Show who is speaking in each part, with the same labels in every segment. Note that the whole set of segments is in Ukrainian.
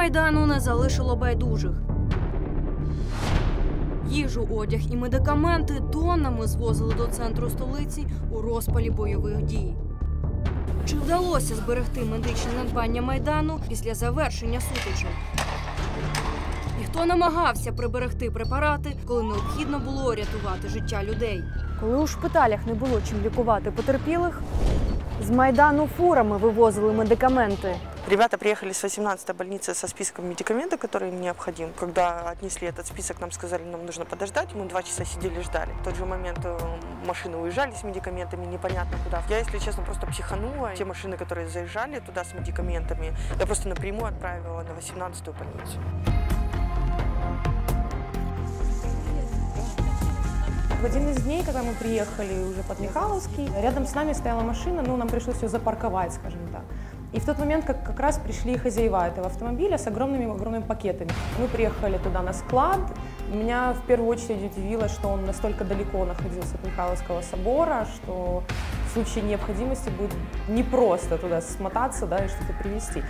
Speaker 1: майдану не залишило байдужих. Їжу, одяг і медикаменти тоннами звозили до центру столиці у розпалі бойових дій. Чи вдалося зберегти медичне надбання майдану після завершення сутичок? І хто намагався приберегти препарати, коли необхідно було рятувати життя людей? Коли у шпиталях не було чим лікувати потерпілих, з майдану фурами вивозили медикаменти.
Speaker 2: Ребята приехали с 18-й больницы со списком медикаментов, которые им необходим. Когда отнесли этот список, нам сказали, нам нужно подождать. Мы два часа сидели, ждали. В тот же момент э, машины уезжали с медикаментами, непонятно куда. Я, если честно, просто психанула. Те машины, которые заезжали туда с медикаментами, я просто напрямую отправила на 18-ю больницу.
Speaker 3: В один из дней, когда мы приехали уже под Михайловский, рядом с нами стояла машина, ну, нам пришлось ее запарковать, скажем так. И в тот момент как, как раз пришли хозяева этого автомобиля с огромными огромными пакетами. Мы приехали туда на склад. Меня в первую очередь удивило, что он настолько далеко находился от Михайловского собора, что в случае необходимости будет непросто туда смотаться да, и что-то привезти.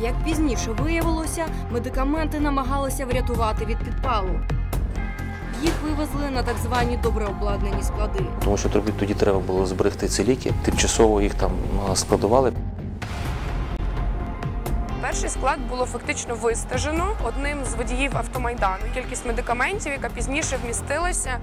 Speaker 1: Як пізніше виявилося, медикаменти намагалися врятувати від підпалу. Їх вивезли на так звані добре обладнані склади.
Speaker 4: Тому що тобі тоді треба було зберегти ці ліки, тимчасово їх там е, складували.
Speaker 5: Перший склад було фактично вистежено одним з водіїв автомайдану. Кількість медикаментів, яка пізніше вмістилася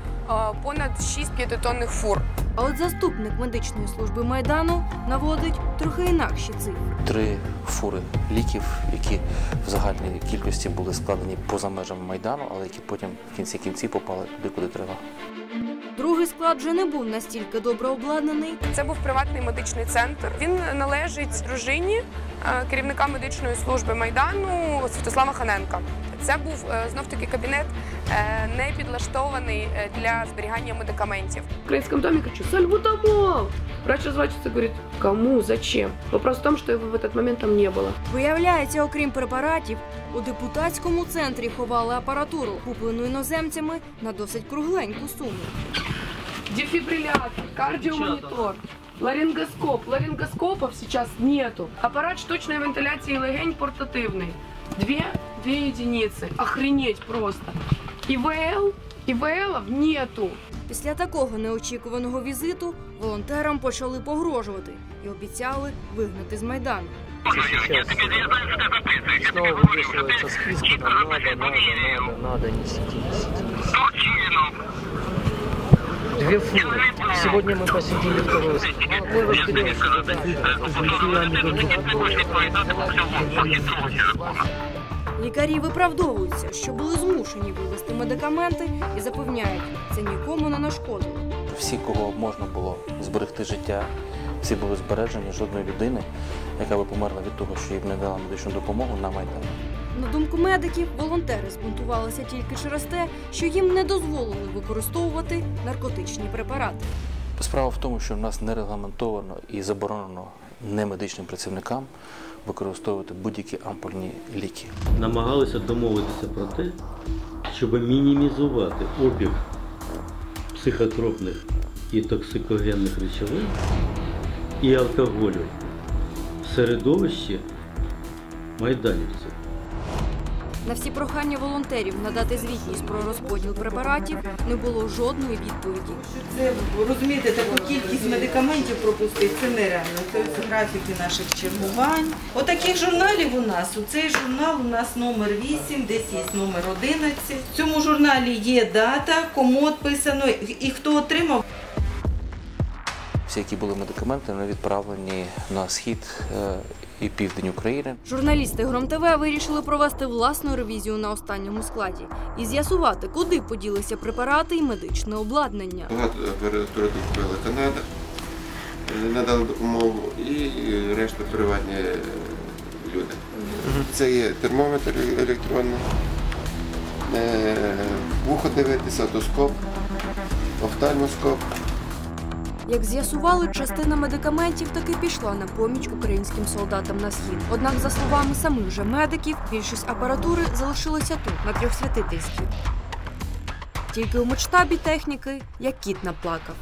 Speaker 5: понад 6 п'ятитонних фур.
Speaker 1: А от заступник медичної служби майдану наводить трохи інакші цифри.
Speaker 4: Три фури ліків, які в загальній кількості були складені поза межами майдану, але які потім в кінці кінці попали туди, куди треба.
Speaker 1: Другий склад вже не був настільки добре обладнаний.
Speaker 5: Це був приватний медичний центр. Він належить дружині е, керівника медичної служби майдану Святослава Ханенка. Це був знов таки кабінет е, не підлаштований е, для зберігання медикаментів.
Speaker 6: В украинском доме кричу «Сальбутамол!» Врач разворачивается и говорит «Кому? Зачем?» Вопрос в том, что его в этот момент там не было.
Speaker 1: Виявляється, окрім препаратів, у депутатському центрі ховали апаратуру, куплену іноземцями на досить кругленьку суму.
Speaker 6: Дефибриллятор, кардиомонитор, ларингоскоп. Ларингоскопов сейчас нету. Аппарат штучной вентиляции легень портативный. Две, две единицы. Охренеть просто. ИВЛ, ИВЛов нету.
Speaker 1: Після такого неочікуваного візиту волонтерам почали погрожувати і обіцяли вигнати з майдану.
Speaker 7: Снова вывешивается нам надо, надо, надо, надо, не сиди, не сиди, не сиди Две фуры. Сегодня мы посидели второй. Мы разберемся,
Speaker 1: Лікарі виправдовуються, що були змушені вивезти медикаменти і запевняють, це нікому не нашкодило.
Speaker 4: Всі, кого можна було зберегти життя, всі були збережені жодної людини, яка би померла від того, що їм не дала медичну допомогу на майдані.
Speaker 1: На думку медиків, волонтери збунтувалися тільки через те, що їм не дозволили використовувати наркотичні препарати.
Speaker 4: Справа в тому, що в нас не регламентовано і заборонено немедичним працівникам використовувати будь-які ампульні ліки.
Speaker 8: намагалися домовитися про те, щоб мінімізувати обіг психотропних і токсикогенних речовин і алкоголю в середовищі майданівців.
Speaker 1: На всі прохання волонтерів надати звітність про розподіл препаратів не було жодної відповіді.
Speaker 9: Це розумієте, таку кількість медикаментів пропустити це нереально. Це графіки наших чергувань. Отаких журналів у нас. У цей журнал у нас номер 8, десь є номер 11. В цьому журналі є дата, кому відписано і хто отримав.
Speaker 4: Всі, які були медикаменти, вони відправлені на схід е, і південь України.
Speaker 1: Журналісти Гром ТВ вирішили провести власну ревізію на останньому складі і з'ясувати, куди поділися препарати і медичне обладнання.
Speaker 10: Багато апаратури купила Канада, надала допомогу і решта приватні е, люди. Це є термометр електронний, е, вухо дивитися, отоскоп, офтальмоскоп.
Speaker 1: Як з'ясували, частина медикаментів таки пішла на поміч українським солдатам на схід. Однак, за словами самих же медиків, більшість апаратури залишилася тут, на трьохсвятительській. Тільки у масштабі техніки, як кіт наплакав.